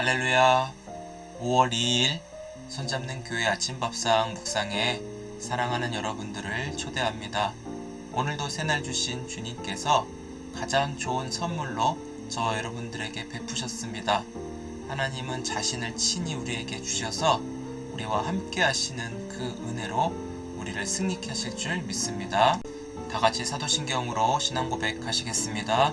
할렐루야. 5월 2일 손잡는 교회 아침 밥상 묵상에 사랑하는 여러분들을 초대합니다. 오늘도 새날 주신 주님께서 가장 좋은 선물로 저와 여러분들에게 베푸셨습니다. 하나님은 자신을 친히 우리에게 주셔서 우리와 함께 하시는 그 은혜로 우리를 승리케 하실 줄 믿습니다. 다 같이 사도신경으로 신앙 고백하시겠습니다.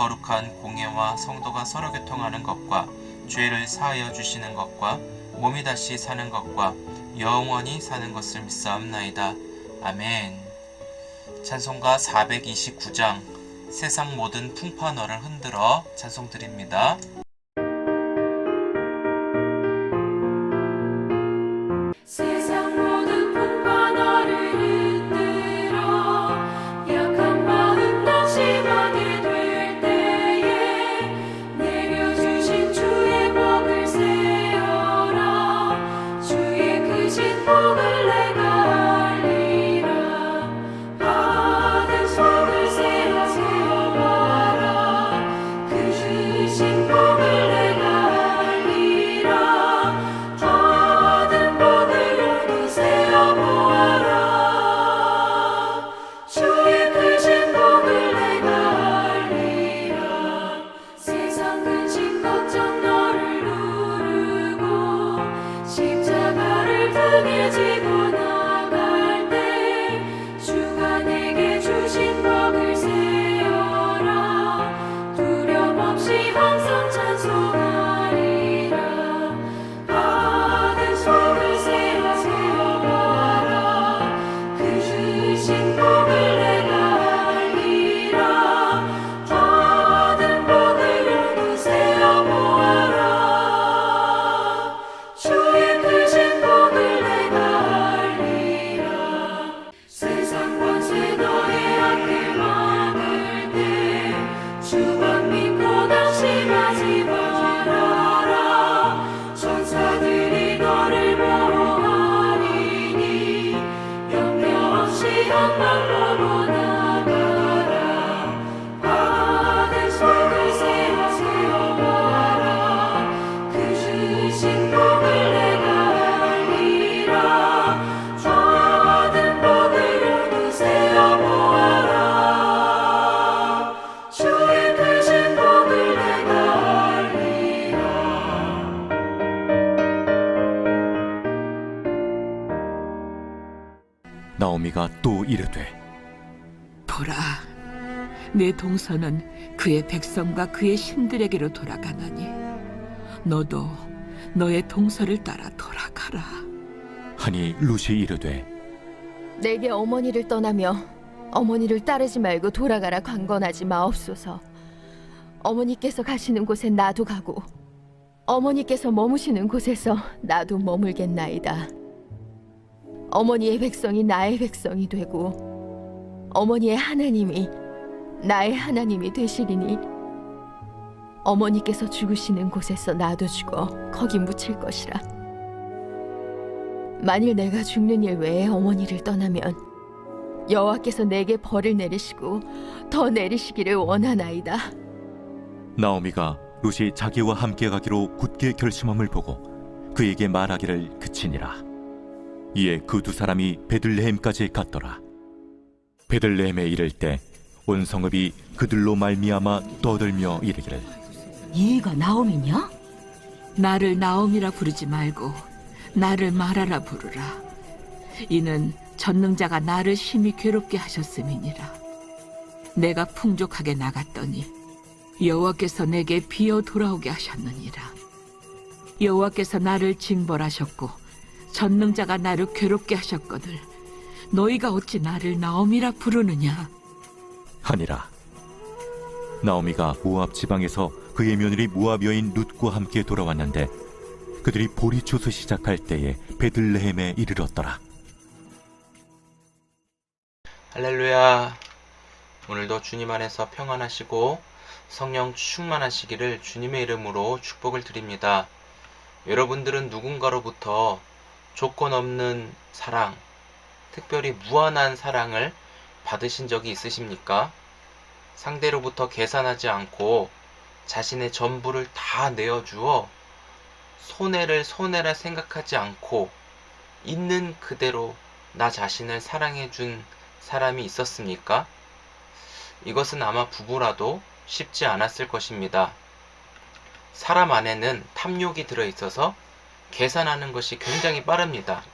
거룩한 공예와 성도가 서로 교통하는 것과 죄를 사하여 주시는 것과 몸이 다시 사는 것과 영원히 사는 것을 믿사옵나이다. 아멘. 찬송가 429장 세상 모든 풍파 너를 흔들어 찬송 드립니다. 동서는 그의 백성과 그의 신들에게로 돌아가나니 너도 너의 동서를 따라 돌아가라. 하니 룻이 이르되 내게 어머니를 떠나며 어머니를 따르지 말고 돌아가라 강건하지 마옵소서. 어머니께서 가시는 곳에 나도 가고 어머니께서 머무시는 곳에서 나도 머물겠나이다. 어머니의 백성이 나의 백성이 되고 어머니의 하나님이 나의 하나님이 되시리니 어머니께서 죽으시는 곳에서 나도 죽어 거기 묻힐 것이라. 만일 내가 죽는 일 외에 어머니를 떠나면 여호와께서 내게 벌을 내리시고 더 내리시기를 원하나이다. 나오미가 룻이 자기와 함께 가기로 굳게 결심함을 보고 그에게 말하기를 그치니라 이에 그 두 사람이 베들레헴까지 갔더라 베들레헴에 이를 때 온 성읍이 그들로 말미암아 떠들며 이르기를 이가 나옴이냐? 나를 나옴이라 부르지 말고 나를 말하라 부르라. 이는 전능자가 나를 심히 괴롭게 하셨음이니라. 내가 풍족하게 나갔더니 여호와께서 내게 비어 돌아오게 하셨느니라. 여호와께서 나를 징벌하셨고 전능자가 나를 괴롭게 하셨거늘 너희가 어찌 나를 나옴이라 부르느냐? 하니라 나오미가 모압 지방에서 그 그의 며느리 모압 여인 룻과 함께 돌아왔는데 그들이 보리 추수 시작할 때에 베들레헴에 이르렀더라. 할렐루야. 오늘도 주님 안에서 평안하시고 성령 충만하시기를 주님의 이름으로 축복을 드립니다. 여러분들은 누군가로부터 조건 없는 사랑, 특별히 무한한 사랑을 받으신 적이 있으십니까? 상대로부터 계산하지 않고 자신의 전부를 다 내어주어 손해를 손해라 생각하지 않고 있는 그대로 나 자신을 사랑해준 사람이 있었습니까? 이것은 아마 부부라도 쉽지 않았을 것입니다. 사람 안에는 탐욕이 들어있어서 계산하는 것이 굉장히 빠릅니다.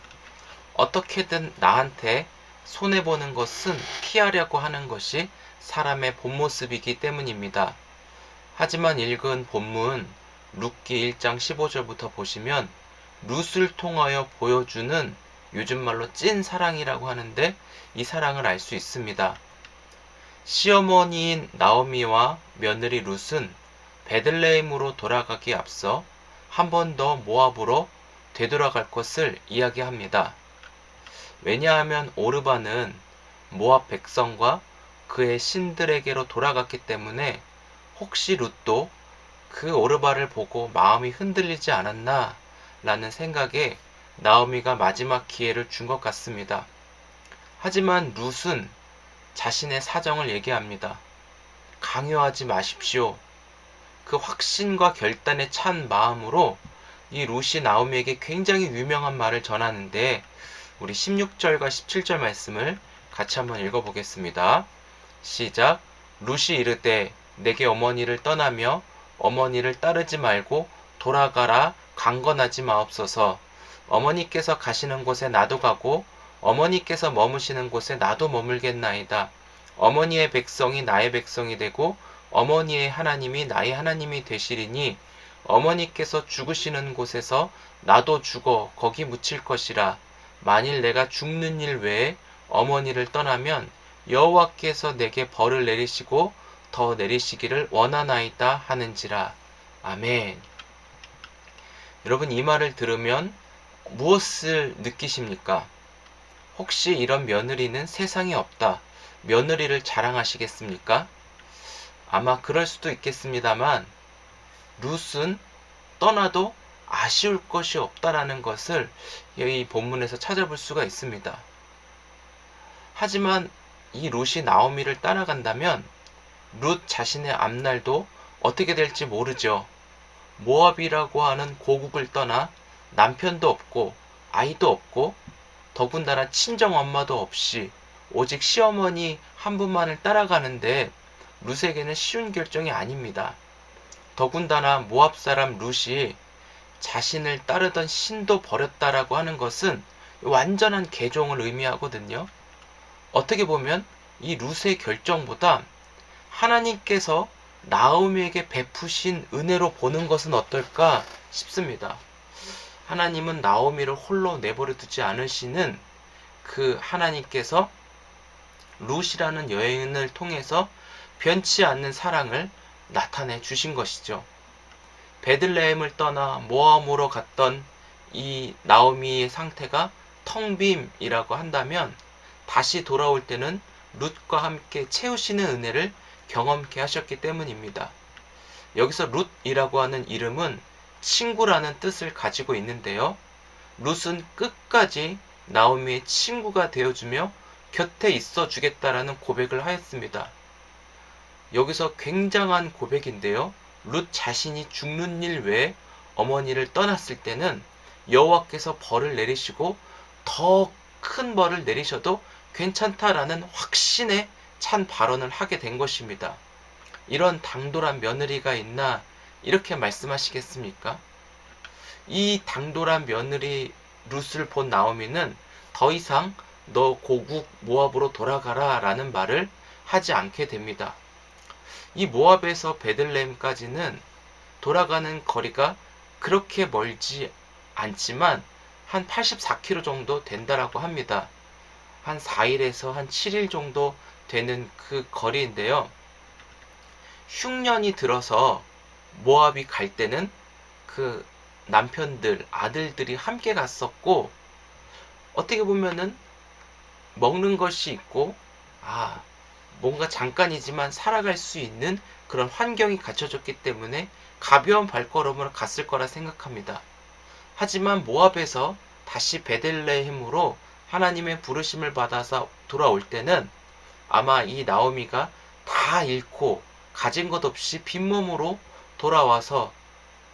어떻게든 나한테 손해보는 것은 피하려고 하는 것이 사람의 본 모습이기 때문입니다. 하지만 읽은 본문 룻기 1장 15절부터 보시면 룻을 통하여 보여주는 요즘 말로 찐 사랑이라고 하는데 이 사랑을 알 수 있습니다. 시어머니인 나오미와 며느리 룻은 베들레헴으로 돌아가기 앞서 한 번 더 모압으로 되돌아갈 것을 이야기합니다. 왜냐하면 오르바는 모압 백성과 그의 신들에게로 돌아갔기 때문에 혹시 룻도 그 오르바를 보고 마음이 흔들리지 않았나 라는 생각에 나오미가 마지막 기회를 준 것 같습니다. 하지만 룻은 자신의 사정을 얘기합니다. 강요하지 마십시오. 그 확신과 결단에 찬 마음으로 이 룻이 나오미에게 굉장히 유명한 말을 전하는데 우리 16절과 17절 말씀을 같이 한번 읽어보겠습니다. 시작. 룻이 이르되 내게 어머니를 떠나며 어머니를 따르지 말고 돌아가라 강건하지 마옵소서. 어머니께서 가시는 곳에 나도 가고 어머니께서 머무시는 곳에 나도 머물겠나이다. 어머니의 백성이 나의 백성이 되고 어머니의 하나님이 나의 하나님이 되시리니 어머니께서 죽으시는 곳에서 나도 죽어 거기 묻힐 것이라. 만일 내가 죽는 일 외에 어머니를 떠나면 여호와께서 내게 벌을 내리시고 더 내리시기를 원하나이다 하는지라. 아멘. 여러분 이 말을 들으면 무엇을 느끼십니까? 혹시 이런 며느리는 세상에 없다. 며느리를 자랑하시겠습니까? 아마 그럴 수도 있겠습니다만 룻은 떠나도 아쉬울 것이 없다라는 것을 이 본문에서 찾아볼 수가 있습니다. 하지만 이 룻이 나오미를 따라간다면 룻 자신의 앞날도 어떻게 될지 모르죠. 모압이라고 하는 고국을 떠나 남편도 없고 아이도 없고 더군다나 친정 엄마도 없이 오직 시어머니 한 분만을 따라가는데 룻에게는 쉬운 결정이 아닙니다. 더군다나 모압 사람 룻이 자신을 따르던 신도 버렸다라고 하는 것은 완전한 개종을 의미하거든요. 어떻게 보면 이 룻의 결정보다 하나님께서 나오미에게 베푸신 은혜로 보는 것은 어떨까 싶습니다. 하나님은 나오미를 홀로 내버려 두지 않으시는 그 하나님께서 룻이라는 여인을 통해서 변치 않는 사랑을 나타내 주신 것이죠. 베들레헴을 떠나 모함으로 갔던 이 나오미의 상태가 텅빔이라고 한다면 다시 돌아올 때는 룻과 함께 채우시는 은혜를 경험케 하셨기 때문입니다. 여기서 룻이라고 하는 이름은 친구라는 뜻을 가지고 있는데요. 룻은 끝까지 나오미의 친구가 되어주며 곁에 있어 주겠다라는 고백을 하였습니다. 여기서 굉장한 고백인데요. 룻 자신이 죽는 일 외에 어머니를 떠났을 때는 여호와께서 벌을 내리시고 더 큰 벌을 내리셔도 괜찮다라는 확신에 찬 발언을 하게 된 것입니다. 이런 당돌한 며느리가 있나 이렇게 말씀하시겠습니까? 이 당돌한 며느리 룻을 본 나오미는 더 이상 너 고국 모압으로 돌아가라 라는 말을 하지 않게 됩니다. 이 모압에서 베들레헴까지는 돌아가는 거리가 그렇게 멀지 않지만 한 84km 정도 된다라고 합니다. 한 4일에서 한 7일 정도 되는 그 거리인데요. 흉년이 들어서 모압이 갈 때는 그 남편들, 아들들이 함께 갔었고 어떻게 보면은 먹는 것이 있고 아 뭔가 잠깐이지만 살아갈 수 있는 그런 환경이 갖춰졌기 때문에 가벼운 발걸음으로 갔을 거라 생각합니다. 하지만 모압에서 다시 베들레헴으로 하나님의 부르심을 받아서 돌아올 때는 아마 이 나오미가 다 잃고 가진 것 없이 빈몸으로 돌아와서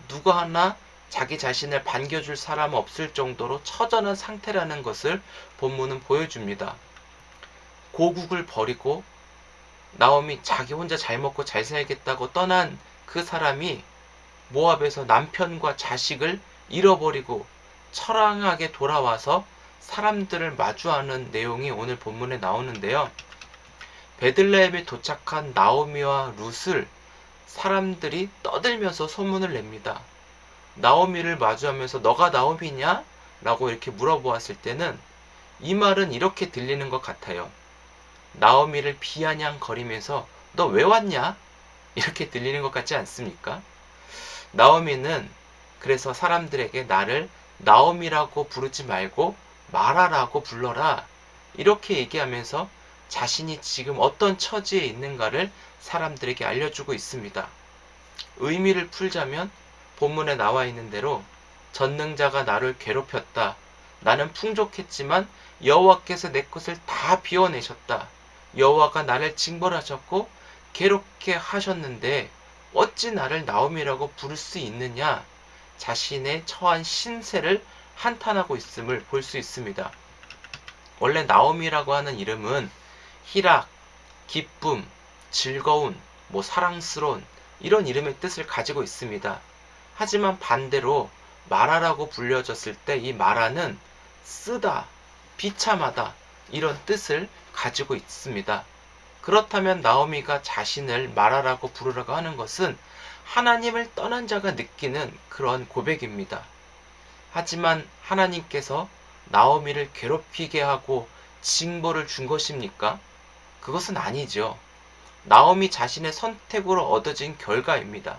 누가 하나 자기 자신을 반겨줄 사람 없을 정도로 처전한 상태라는 것을 본문은 보여줍니다. 고국을 버리고 나오미 자기 혼자 잘 먹고 잘 살겠다고 떠난 그 사람이 모압에서 남편과 자식을 잃어버리고 처량하게 돌아와서 사람들을 마주하는 내용이 오늘 본문에 나오는데요. 베들레헴에 도착한 나오미와 룻을 사람들이 떠들면서 소문을 냅니다. 나오미를 마주하면서 너가 나오미냐? 라고 이렇게 물어보았을 때는 이 말은 이렇게 들리는 것 같아요. 나오미를 비아냥거리면서 너 왜 왔냐? 이렇게 들리는 것 같지 않습니까? 나오미는 그래서 사람들에게 나를 나오미라고 부르지 말고 마라라고 불러라. 이렇게 얘기하면서 자신이 지금 어떤 처지에 있는가를 사람들에게 알려주고 있습니다. 의미를 풀자면 본문에 나와 있는 대로 전능자가 나를 괴롭혔다. 나는 풍족했지만 여호와께서 내 것을 다 비워내셨다. 여호와가 나를 징벌하셨고 괴롭게 하셨는데 어찌 나를 나옴이라고 부를 수 있느냐? 자신의 처한 신세를 한탄하고 있음을 볼 수 있습니다. 원래 나옴이라고 하는 이름은 희락, 기쁨, 즐거운, 뭐 사랑스러운 이런 이름의 뜻을 가지고 있습니다. 하지만 반대로 마라라고 불려졌을 때 이 마라는 쓰다, 비참하다 이런 뜻을 가지고 있습니다. 그렇다면 나오미가 자신을 마라라고 부르라고 하는 것은 하나님을 떠난 자가 느끼는 그런 고백입니다. 하지만 하나님께서 나오미를 괴롭히게 하고 징벌을 준 것입니까? 그것은 아니죠. 나오미 자신의 선택으로 얻어진 결과입니다.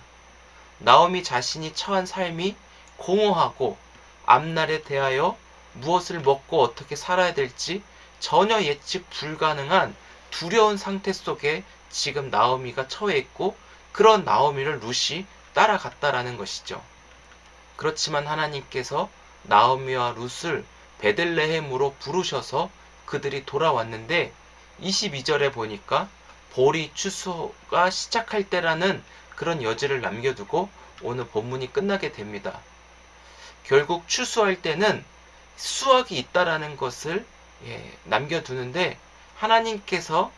나오미 자신이 처한 삶이 공허하고 앞날에 대하여 무엇을 먹고 어떻게 살아야 될지 전혀 예측 불가능한 두려운 상태 속에 지금 나오미가 처해 있고 그런 나오미를 룻이 따라갔다라는 것이죠. 그렇지만 하나님께서 나오미와 룻을 베들레헴으로 부르셔서 그들이 돌아왔는데 22절에 보니까 보리 추수가 시작할 때라는 그런 여지를 남겨두고 오늘 본문이 끝나게 됩니다. 결국 추수할 때는 수확이 있다라는 것을 예, 남겨두는데 하나님께서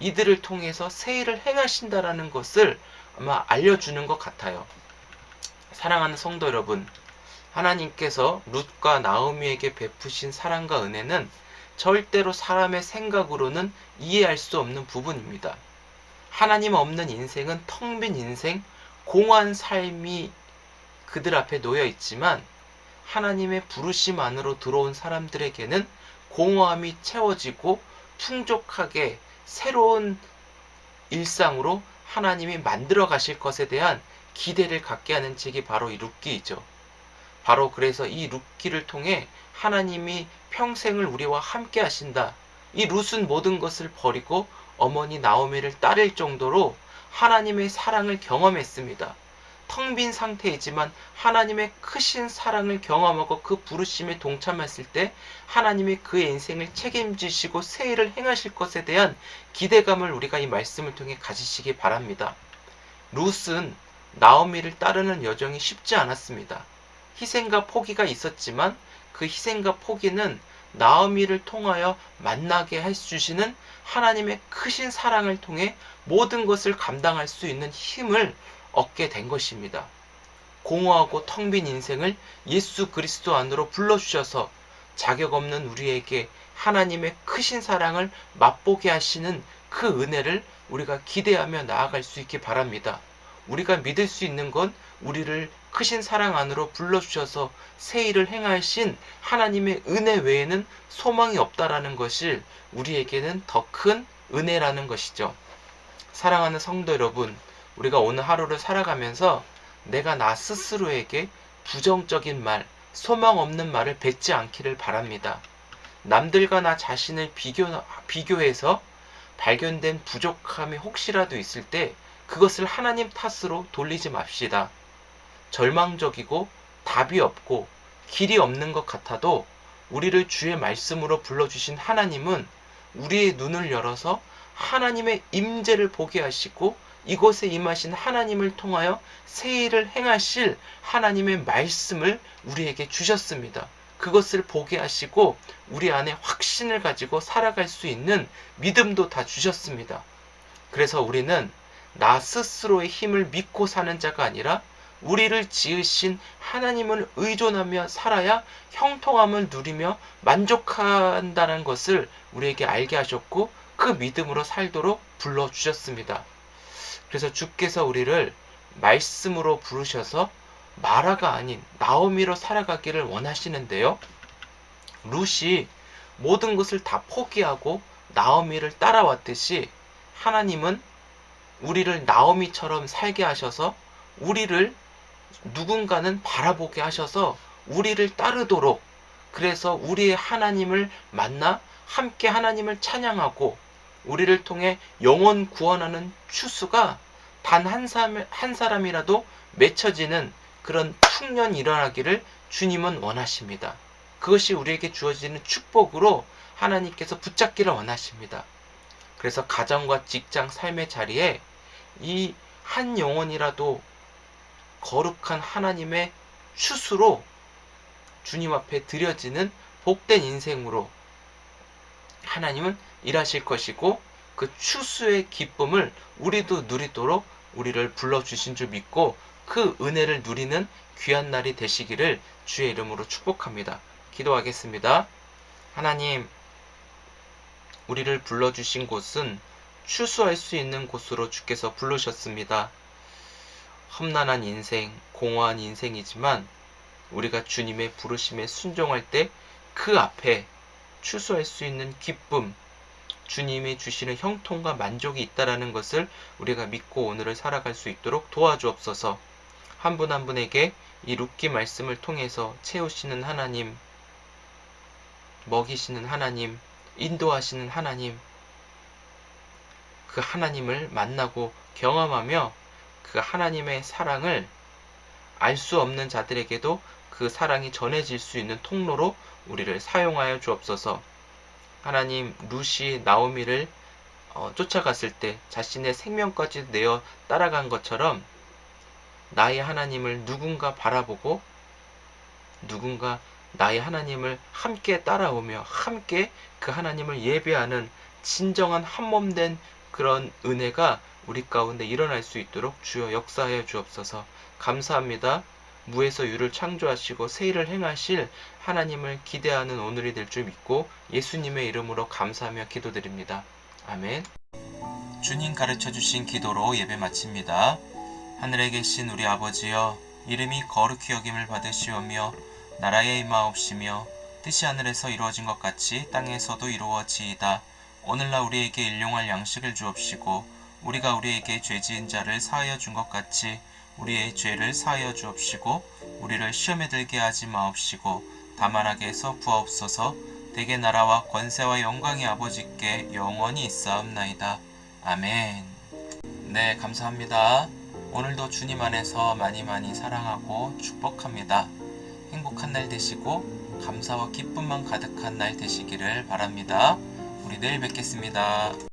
이들을 통해서 세일을 행하신다라는 것을 아마 알려주는 것 같아요. 사랑하는 성도 여러분, 하나님께서 룻과 나오미에게 베푸신 사랑과 은혜는 절대로 사람의 생각으로는 이해할 수 없는 부분입니다. 하나님 없는 인생은 텅 빈 인생, 공허한 삶이 그들 앞에 놓여 있지만 하나님의 부르심 안으로 들어온 사람들에게는 공허함이 채워지고 풍족하게 새로운 일상으로 하나님이 만들어 가실 것에 대한 기대를 갖게 하는 책이 바로 이 룻기이죠. 바로 그래서 이 룻기를 통해 하나님이 평생을 우리와 함께 하신다. 이 룻은 모든 것을 버리고 어머니 나오미를 따를 정도로 하나님의 사랑을 경험했습니다. 텅 빈 상태이지만 하나님의 크신 사랑을 경험하고 그 부르심에 동참했을 때 하나님이 그의 인생을 책임지시고 새 일을 행하실 것에 대한 기대감을 우리가 이 말씀을 통해 가지시기 바랍니다. 룻은 나오미를 따르는 여정이 쉽지 않았습니다. 희생과 포기가 있었지만 그 희생과 포기는 나오미를 통하여 만나게 해 주시는 하나님의 크신 사랑을 통해 모든 것을 감당할 수 있는 힘을 얻게 된 것입니다. 공허하고 텅 빈 인생을 예수 그리스도 안으로 불러주셔서 자격 없는 우리에게 하나님의 크신 사랑을 맛보게 하시는 그 은혜를 우리가 기대하며 나아갈 수 있기 바랍니다. 우리가 믿을 수 있는 건 우리를 크신 사랑 안으로 불러주셔서 새 일을 행하신 하나님의 은혜 외에는 소망이 없다라는 것을 우리에게는 더 큰 은혜라는 것이죠. 사랑하는 성도 여러분, 우리가 오늘 하루를 살아가면서 내가 나 스스로에게 부정적인 말, 소망 없는 말을 뱉지 않기를 바랍니다. 남들과 나 자신을 비교, 비교해서 발견된 부족함이 혹시라도 있을 때 그것을 하나님 탓으로 돌리지 맙시다. 절망적이고 답이 없고 길이 없는 것 같아도 우리를 주의 말씀으로 불러주신 하나님은 우리의 눈을 열어서 하나님의 임재를 보게 하시고 이곳에 임하신 하나님을 통하여 새 일을 행하실 하나님의 말씀을 우리에게 주셨습니다. 그것을 보게 하시고 우리 안에 확신을 가지고 살아갈 수 있는 믿음도 다 주셨습니다. 그래서 우리는 나 스스로의 힘을 믿고 사는 자가 아니라 우리를 지으신 하나님을 의존하며 살아야 형통함을 누리며 만족한다는 것을 우리에게 알게 하셨고 그 믿음으로 살도록 불러주셨습니다. 그래서 주께서 우리를 말씀으로 부르셔서 마라가 아닌 나오미로 살아가기를 원하시는데요. 룻이 모든 것을 다 포기하고 나오미를 따라왔듯이 하나님은 우리를 나오미처럼 살게 하셔서 우리를 누군가는 바라보게 하셔서 우리를 따르도록 그래서 우리의 하나님을 만나 함께 하나님을 찬양하고 우리를 통해 영원 구원하는 추수가 단 한 사람, 한 사람이라도 맺혀지는 그런 풍년이 일어나기를 주님은 원하십니다. 그것이 우리에게 주어지는 축복으로 하나님께서 붙잡기를 원하십니다. 그래서 가정과 직장, 삶의 자리에 이 한 영혼이라도 거룩한 하나님의 추수로 주님 앞에 드려지는 복된 인생으로 하나님은 일하실 것이고 그 추수의 기쁨을 우리도 누리도록 우리를 불러주신 줄 믿고 그 은혜를 누리는 귀한 날이 되시기를 주의 이름으로 축복합니다. 기도하겠습니다. 하나님, 우리를 불러주신 곳은 추수할 수 있는 곳으로 주께서 부르셨습니다. 험난한 인생, 공허한 인생이지만 우리가 주님의 부르심에 순종할 때 그 앞에 추수할 수 있는 기쁨, 주님이 주시는 형통과 만족이 있다라는 것을 우리가 믿고 오늘을 살아갈 수 있도록 도와주옵소서. 한분한 분에게 이 룻기 말씀을 통해서 채우시는 하나님, 먹이시는 하나님, 인도하시는 하나님, 그 하나님을 만나고 경험하며 그 하나님의 사랑을 알 수 없는 자들에게도 그 사랑이 전해질 수 있는 통로로 우리를 사용하여 주옵소서. 하나님 루시 나오미를 어, 쫓아갔을 때 자신의 생명까지 내어 따라간 것처럼 나의 하나님을 누군가 바라보고 누군가 나의 하나님을 함께 따라오며 함께 그 하나님을 예배하는 진정한 한몸된 그런 은혜가 우리 가운데 일어날 수 있도록 주여 역사하여 주옵소서 감사합니다. 무에서 유를 창조하시고 새 일을 행하실 하나님을 기대하는 오늘이 될 줄 믿고 예수님의 이름으로 감사하며 기도드립니다. 아멘. 주님 가르쳐 주신 기도로 예배 마칩니다. 하늘에 계신 우리 아버지여 이름이 거룩히 여김을 받으시오며 나라의 임하옵시며 뜻이 하늘에서 이루어진 것 같이 땅에서도 이루어지이다. 오늘날 우리에게 일용할 양식을 주옵시고 우리가 우리에게 죄 지은 자를 사하여 준 것 같이 우리의 죄를 사하여 주옵시고 우리를 시험에 들게 하지 마옵시고 다만 하게 해서 부하옵소서 대개 나라와 권세와 영광이 아버지께 영원히 있사옵나이다. 아멘. 네, 감사합니다. 오늘도 주님 안에서 많이 많이 사랑하고 축복합니다. 행복한 날 되시고 감사와 기쁨만 가득한 날 되시기를 바랍니다. 우리 내일 뵙겠습니다.